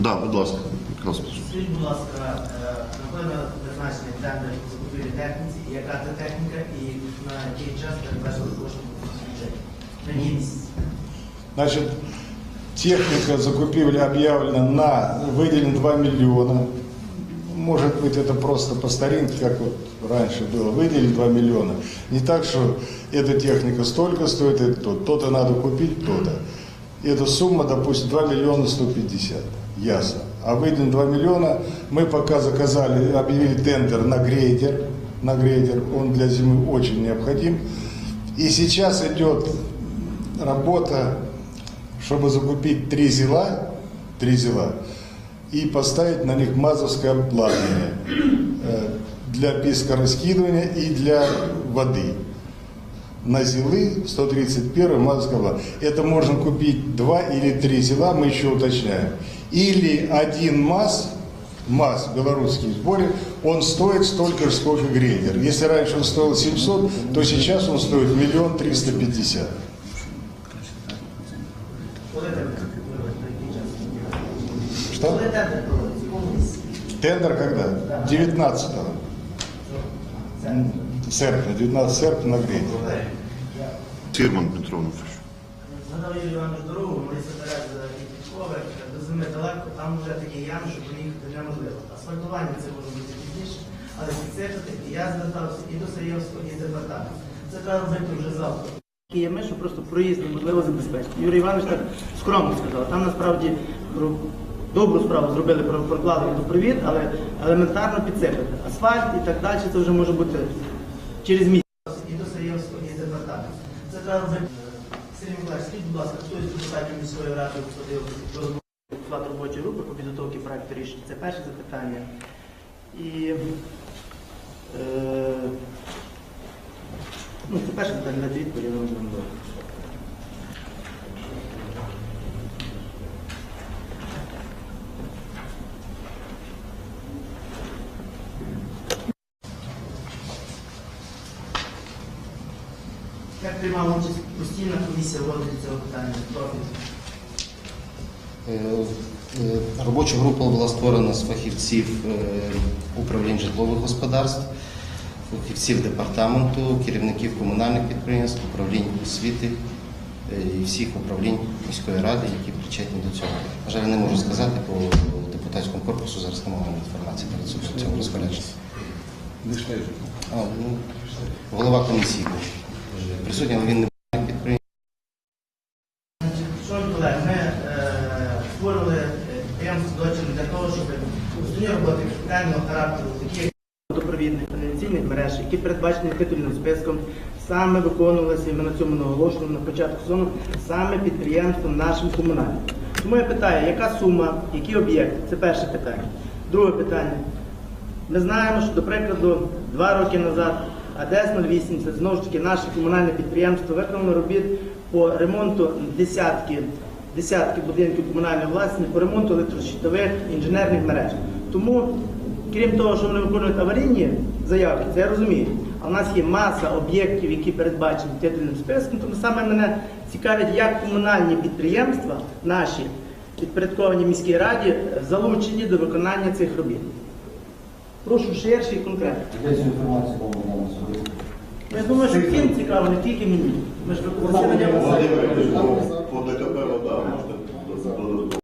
Да, будь ласка. Михайло Спасович. Скажіть, будь ласка, е, на коли призначений тендер по закупівлі техніці, і яка це техніка, і на який час передбачили кошти в бюджеті? На який місяць? Значит, техника закупили объявлена на выделен 2 миллиона. Может быть, это просто по старинке, как вот раньше было, выделили 2 миллиона. Не так, что эта техника столько стоит, это то, то-то надо купить, то-то. Эта сумма, допустим, 2 миллиона 150, ясно. А выделен 2 миллиона, мы пока заказали, объявили тендер на грейдер, на грейдер, он для зимы очень необходим. И сейчас идет работа, чтобы закупить три зила, три зила и поставить на них мазовское обладнание э, для пескораскидывания и для воды. На зилы 131 мазовское обладнание. Это можно купить два или три зила, мы еще уточняем. Или один маз, МАЗ белорусский сборе, он стоит столько же, сколько грейдер. Если раньше он стоил 700, то сейчас он стоит миллион триста пятьдесят. Что? Тендер когда? 19 Це. Серпня, 19 серпня на грейдер. Фірман Петро Онуфрич. Згадав Юрій Іванович дорогу, ми за підкове, до зими далеко, там вже такі ями, що проїхати неможливо. Асфальтування це може бути пізніше, але підсипати, я звертався і до Саєвського, і департаменту. Це треба робити вже завтра. Такі ями, що просто проїзд неможливо забезпечити. Юрій Іванович так скромно сказав, там насправді про- добру справу зробили, про- проклали водопровід, але елементарно підсипати. Асфальт і так далі, це вже може бути через місяць. І до Саєвського, і департамент. Це треба робити. Сергій Миколаївич, скажіть, будь ласка, хто із депутатів міської ради входив до робочої групи по підготовці проекту рішення? Це перше запитання. І е, ну, це перше питання, дайте відповідь, я вам Як приймала участь постійна комісія в розгляді цього питання? Е, е, Робоча група була створена з фахівців е, управлінь житлових господарств, фахівців департаменту, керівників комунальних підприємств, управлінь освіти і всіх управлінь міської ради, які причетні до цього. На жаль, не можу сказати по депутатському корпусу, зараз немає інформації про цю- цього розпорядження. Ну, голова комісії був присутній, він не був підприємства. Шановні колеги, ми е, створили е, підприємство злочин для того, щоб основні роботи капітального характеру, такі як водопровідних каналізаційних мереж, які передбачені титульним списком, саме виконувалися, і ми на цьому наголошуємо на початку сезону, саме підприємством нашим комунальним. Тому я питаю, яка сума, які об'єкти? Це перше питання. Друге питання. Ми знаємо, що, до прикладу, два роки назад АДЕС 080, знову ж таки, наше комунальне підприємство виконало робіт по ремонту десятки, десятки будинків комунальної власності, по ремонту електрощитових інженерних мереж. Тому, крім того, що вони виконують аварійні заявки, це я розумію. А в нас є маса об'єктів, які передбачені титульним списком, тому саме мене цікавить, як комунальні підприємства наші підпорядковані міській раді залучені до виконання цих робіт. Прошу ширше і конкретно. Десь інформацію вам надам особисто. Я думаю, що всім цікаво, не тільки мені. Ми ж. Володимир, по ДКП вода можете додатково.